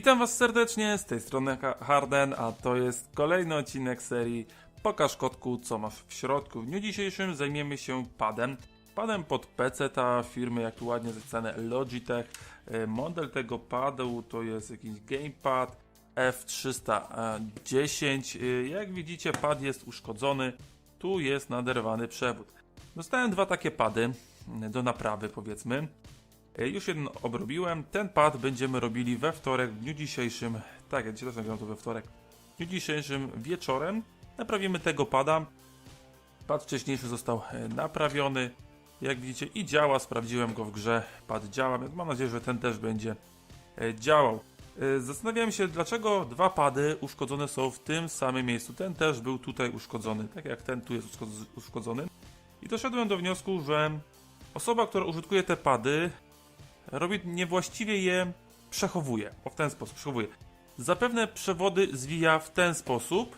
Witam Was serdecznie, z tej strony Ha- Harden, a to jest kolejny odcinek serii Pokaż kotku, co masz w środku. W dniu dzisiejszym zajmiemy się padem. Padem pod PC ta firmy, jak tu ładnie zapisane Logitech. E, Model tego padu to jest jakiś gamepad F310. E, Jak widzicie, pad jest uszkodzony. Tu jest naderwany przewód. Dostałem dwa takie pady mm, do naprawy, powiedzmy. E, Już jeden obrobiłem. Ten pad będziemy robili we wtorek, w dniu dzisiejszym. Tak, ja też nagrałem to we wtorek. W dniu dzisiejszym wieczorem naprawimy tego pada. Pad wcześniejszy został e, naprawiony. Jak widzicie i działa, sprawdziłem go w grze. Pad działa, więc mam nadzieję, że ten też będzie e, działał. Zastanawiałem się, dlaczego dwa pady uszkodzone są w tym samym miejscu. Ten też był tutaj uszkodzony, tak jak ten tu jest uszkodz- uszkodzony. I doszedłem do wniosku, że osoba, która użytkuje te pady, robi niewłaściwie je przechowuje. O w ten sposób przechowuje. Zapewne przewody zwija w ten sposób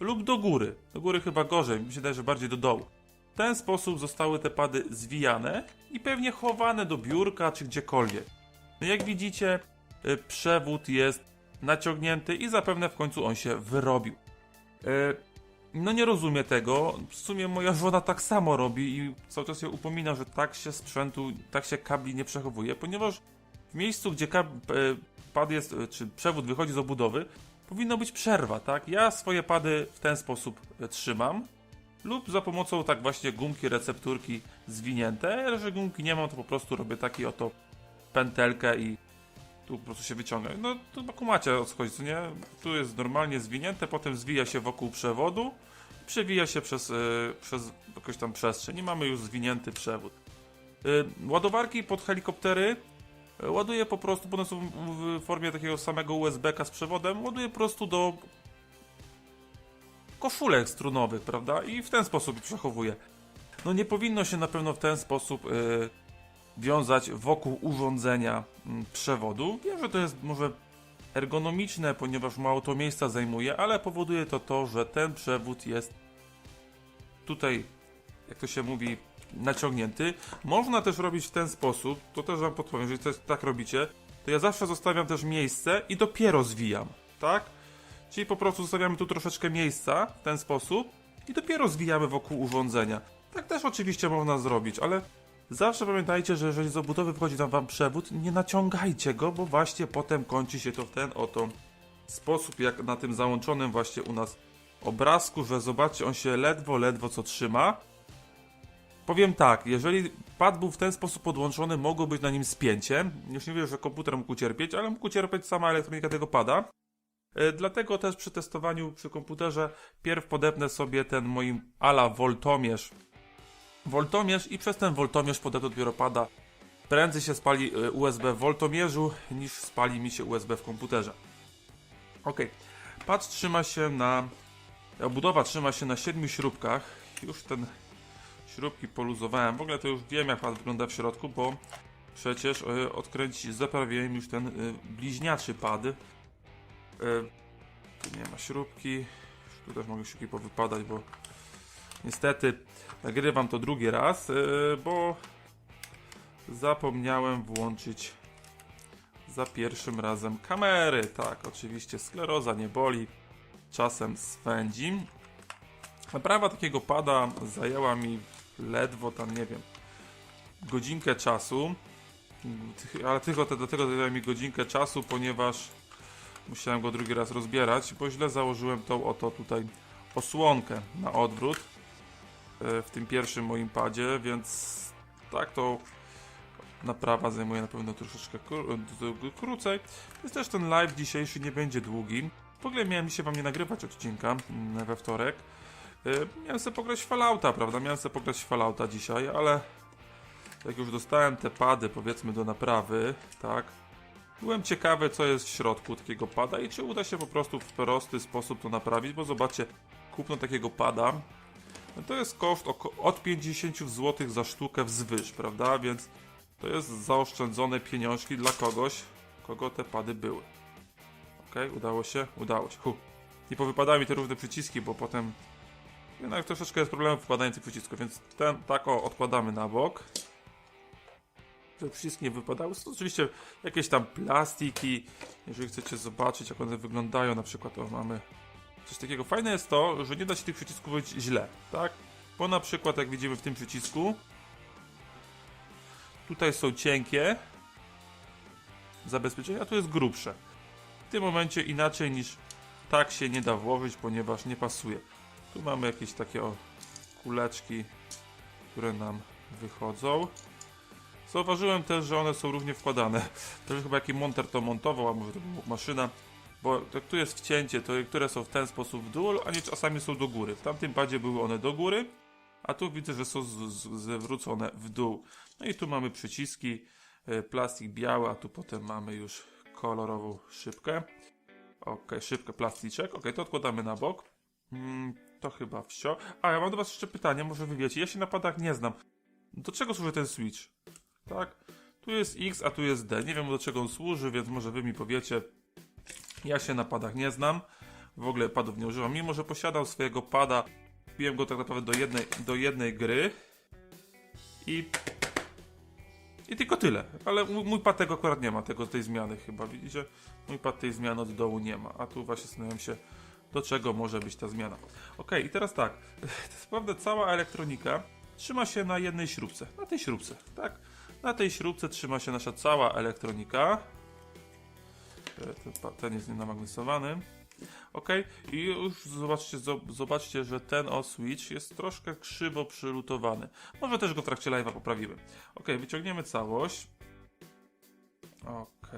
lub do góry. Do góry chyba gorzej, mi się wydaje, że bardziej do dołu. W ten sposób zostały te pady zwijane i pewnie chowane do biurka czy gdziekolwiek. No jak widzicie, y, przewód jest naciągnięty i zapewne w końcu on się wyrobił. No nie rozumiem tego. W sumie moja żona tak samo robi i cały czas się upomina, że tak się sprzętu, tak się kabli nie przechowuje, ponieważ w miejscu, gdzie kab, e, pad jest, e, czy przewód wychodzi z obudowy, powinna być przerwa, tak? Ja swoje pady w ten sposób e, trzymam lub za pomocą tak właśnie gumki, recepturki zwinięte, że gumki nie mam, to po prostu robię taki oto pętelkę i tu po prostu się wyciąga. No to no, kumacie o co chodzi, nie? Tu jest normalnie zwinięte, potem zwija się wokół przewodu, przewija się przez, e, przez jakąś tam przestrzeń i mamy już zwinięty przewód. E, ładowarki pod helikoptery e, ładuję po prostu, bo one są w formie takiego samego USB-ka z przewodem, ładuję po prostu do koszulek strunowych, prawda? I w ten sposób przechowuję. No nie powinno się na pewno w ten sposób wiązać wokół urządzenia mm, przewodu. Wiem, że to jest może ergonomiczne, ponieważ mało to miejsca zajmuje, ale powoduje to to, że ten przewód jest tutaj, jak to się mówi, naciągnięty. Można też robić w ten sposób, to też wam podpowiem, jeżeli też tak robicie, to ja zawsze zostawiam też miejsce i dopiero zwijam, tak? Czyli po prostu zostawiamy tu troszeczkę miejsca w ten sposób i dopiero zwijamy wokół urządzenia. Tak też oczywiście można zrobić, ale zawsze pamiętajcie, że jeżeli z obudowy wchodzi tam wam przewód, nie naciągajcie go, bo właśnie potem kończy się to w ten oto sposób, jak na tym załączonym właśnie u nas obrazku, że zobaczcie, on się ledwo, ledwo co trzyma. Powiem tak, jeżeli pad był w ten sposób podłączony, mogło być na nim spięcie. Już nie mówię, że komputer mógł ucierpieć, ale mógł ucierpieć sama elektronika tego pada. E, Dlatego też przy testowaniu przy komputerze pierw podepnę sobie ten mój ala voltomierz. Voltomierz i przez ten voltomierz podepnę dopiero pada. Prędzej się spali e, USB w voltomierzu niż spali mi się USB w komputerze. Ok, pad trzyma się na. Obudowa trzyma się na 7 śrubkach. Już ten śrubki poluzowałem. W ogóle to już wiem, jak pad wygląda w środku, bo przecież e, odkręcić, zaprawiłem już ten e, bliźniaczy pad. E, tu nie ma śrubki. Tu też mogą śrubki powypadać, bo niestety nagrywam to drugi raz, e, bo zapomniałem włączyć za pierwszym razem kamery. Tak, oczywiście skleroza nie boli, czasem swędzi. Naprawa takiego pada zajęła mi ledwo tam, nie wiem, godzinkę czasu. Ale tylko do tego zajęła mi godzinkę czasu, ponieważ musiałem go drugi raz rozbierać, bo źle założyłem tą oto tutaj osłonkę na odwrót w tym pierwszym moim padzie, więc tak to naprawa zajmuje na pewno troszeczkę d- krócej. Więc też ten live dzisiejszy nie będzie długi. W ogóle miałem dzisiaj wam nie nagrywać odcinka mm, we wtorek. Y, Miałem sobie pograć Fallouta, prawda? Miałem sobie pograć Fallouta dzisiaj, ale jak już dostałem te pady, powiedzmy, do naprawy, tak? Byłem ciekawy, co jest w środku takiego pada i czy uda się po prostu w prosty sposób to naprawić, bo zobaczcie, kupno takiego pada to jest koszt od 50 zł za sztukę wzwyż, prawda? Więc to jest zaoszczędzone pieniążki dla kogoś, kogo te pady były. Okej, udało się? Udało się. Hu. Nie powypadały mi te równe przyciski, bo potem jednak troszeczkę jest problem w tych przycisków, więc ten tak o odkładamy na bok. te przyciski nie wypadały. Są oczywiście jakieś tam plastiki, jeżeli chcecie zobaczyć jak one wyglądają, na przykład o mamy coś takiego. Fajne jest to, że nie da się tych przycisków robić źle, tak? Bo na przykład jak widzimy w tym przycisku, tutaj są cienkie zabezpieczenia, a tu jest grubsze. W tym momencie inaczej niż tak się nie da włożyć, ponieważ nie pasuje. Tu mamy jakieś takie o, kuleczki, które nam wychodzą. Zauważyłem też, że one są równie wkładane. To już chyba jaki monter to montował, a może to była maszyna. Bo jak tu jest wcięcie, to niektóre są w ten sposób w dół, a nie czasami są do góry. W tamtym padzie były one do góry, a tu widzę, że są zwrócone w dół. No i tu mamy przyciski, e, plastik biały, a tu potem mamy już kolorową szybkę. Ok, szybkę plasticzek. Ok, to odkładamy na bok. Mm, to chyba wsio. A, ja mam do was jeszcze pytanie, może wy wiecie. Ja się na padach nie znam. Do czego służy ten switch? Tak? Tu jest X, a tu jest D. Nie wiem do czego on służy, więc może wy mi powiecie. Ja się na padach nie znam. W ogóle padów nie używam. Mimo, że posiadał swojego pada, kupiłem go tak naprawdę do jednej, do jednej gry. I i tylko tyle. Ale mój pad tego akurat nie ma, tego tej zmiany chyba. Widzicie? Mój pad tej zmiany od dołu nie ma. A tu właśnie zastanawiam się, do czego może być ta zmiana. Ok, i teraz tak. Prawda, cała elektronika trzyma się na jednej śrubce. Na tej śrubce, tak? Na tej śrubce trzyma się nasza cała elektronika. E, Ten, jest nienamagnesowany. Ok, i już zobaczcie, zo- zobaczcie, że ten o switch jest troszkę krzywo przylutowany. Może też go w trakcie live'a poprawimy. Ok, wyciągniemy całość. Ok,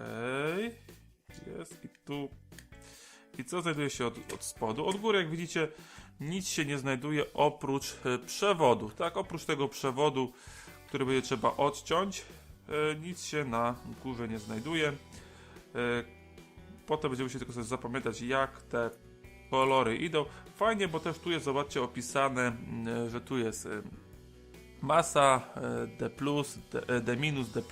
jest i tu. I co znajduje się od, od spodu? Od góry, jak widzicie, nic się nie znajduje oprócz e, przewodu. Tak, oprócz tego przewodu, który będzie trzeba odciąć, e, nic się na górze nie znajduje. E, potem będziemy się tylko sobie zapamiętać, jak te kolory idą. Fajnie, bo też tu jest, zobaczcie, opisane, mm, że tu jest e, masa e, D+, D, e, D D+,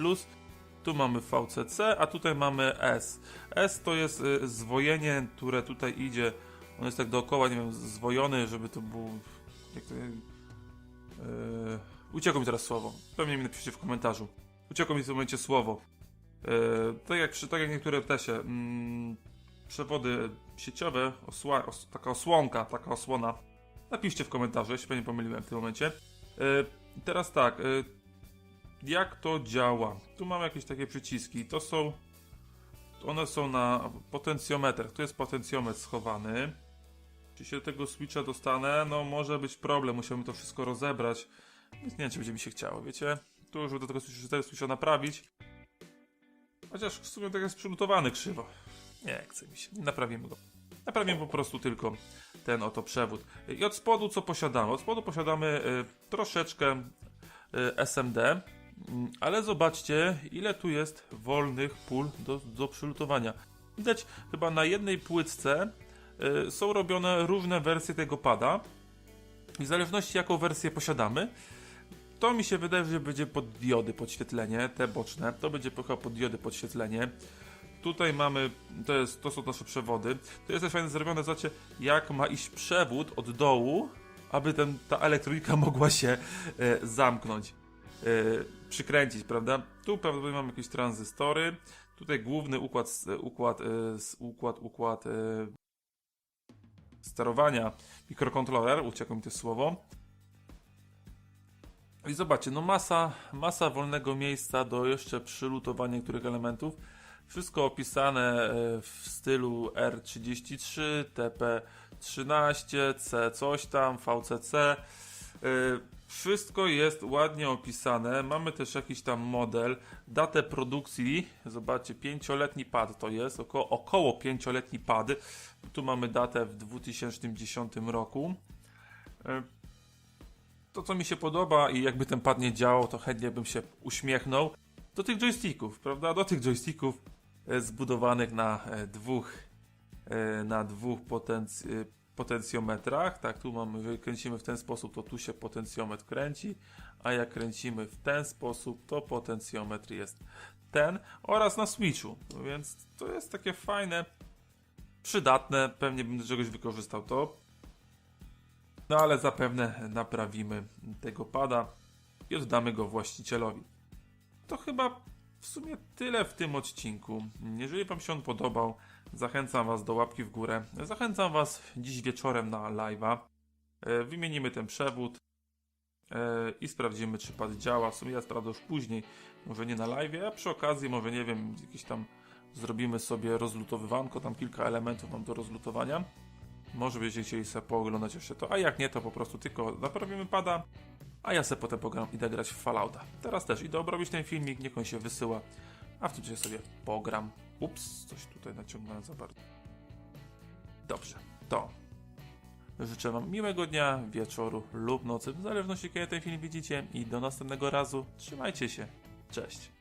tu mamy VCC, a tutaj mamy S. S to jest e, zwojenie, które tutaj idzie, on jest tak dookoła, nie wiem, zwojony, żeby to był, jak to, e, uciekło mi teraz słowo, pewnie mi napiszcie w komentarzu. Uciekło mi w tym momencie słowo. E, tak jak przy tak jak niektóre tesie, mm, przewody sieciowe, osła, os, taka osłonka, taka osłona. Napiszcie w komentarzu, jeśli nie pomyliłem w tym momencie. E, teraz tak, e, jak to działa? Tu mamy jakieś takie przyciski. To są. One są na potencjometrach. Tu jest potencjometr schowany. Czy się do tego switcha dostanę? No, może być problem. Musiałbym to wszystko rozebrać. Więc nie wiem, czy będzie mi się chciało, wiecie? Tu, żeby do tego tego switcha naprawić. Chociaż w sumie tak jest przylutowany krzywo. Nie chce mi się. Naprawimy go. Naprawimy po prostu tylko ten oto przewód. I od spodu co posiadamy? Od spodu posiadamy y, troszeczkę y, SMD, Mm, ale zobaczcie, ile tu jest wolnych pól do, do przylutowania. Widać, chyba na jednej płytce y, są robione różne wersje tego pada. I w zależności jaką wersję posiadamy, to mi się wydaje, że będzie pod diody podświetlenie, te boczne, to będzie chyba pod diody podświetlenie. Tutaj mamy, to, jest, to są nasze przewody. To jest też fajnie zrobione, zobaczcie, jak ma iść przewód od dołu, aby ten, ta elektronika mogła się e, zamknąć e, przykręcić, prawda? Tu prawdopodobnie mamy jakieś tranzystory. Tutaj główny układ, układ, e, układ, układ e, sterowania, mikrokontroler, uciekło mi to słowo. I zobaczcie, no masa, masa wolnego miejsca do jeszcze przylutowania niektórych elementów. Wszystko opisane e, w stylu R33, TP13, C coś tam, VCC. E, Wszystko jest ładnie opisane. Mamy też jakiś tam model, datę produkcji. Zobaczcie, pięcioletni pad to jest, około, około pięcioletni pad. Tu mamy datę w 2010 roku. To, co mi się podoba i jakby ten pad nie działał, to chętnie bym się uśmiechnął do tych joysticków, prawda? Do tych joysticków e, zbudowanych na e, dwóch e, na dwóch potenc- potencjometrach. Tak, tu mamy, kręcimy w ten sposób, to tu się potencjometr kręci, a jak kręcimy w ten sposób, to potencjometr jest ten oraz na switchu. Więc to jest takie fajne, przydatne, pewnie bym do czegoś wykorzystał to. No ale zapewne naprawimy tego pada i oddamy go właścicielowi. to chyba w sumie tyle w tym odcinku. Jeżeli Wam się on podobał, zachęcam Was do łapki w górę. Zachęcam Was dziś wieczorem na live'a. E, Wymienimy ten przewód e, i sprawdzimy, czy pad działa. W sumie ja sprawdzę już później, może nie na live'ie, a przy okazji, może nie wiem, jakieś tam zrobimy sobie rozlutowywanko, tam kilka elementów mam do rozlutowania. Może będziecie chcieli sobie pooglądać jeszcze to, a jak nie, to po prostu tylko naprawimy pada, a ja sobie potem pogram, idę grać w Fallouta. Teraz też idę obrobić ten filmik, niech on się wysyła, a w tym czasie sobie pogram. Ups, coś tutaj naciągnąłem za bardzo. Dobrze, to życzę Wam miłego dnia, wieczoru lub nocy, w zależności kiedy ten film widzicie i do następnego razu. Trzymajcie się, cześć.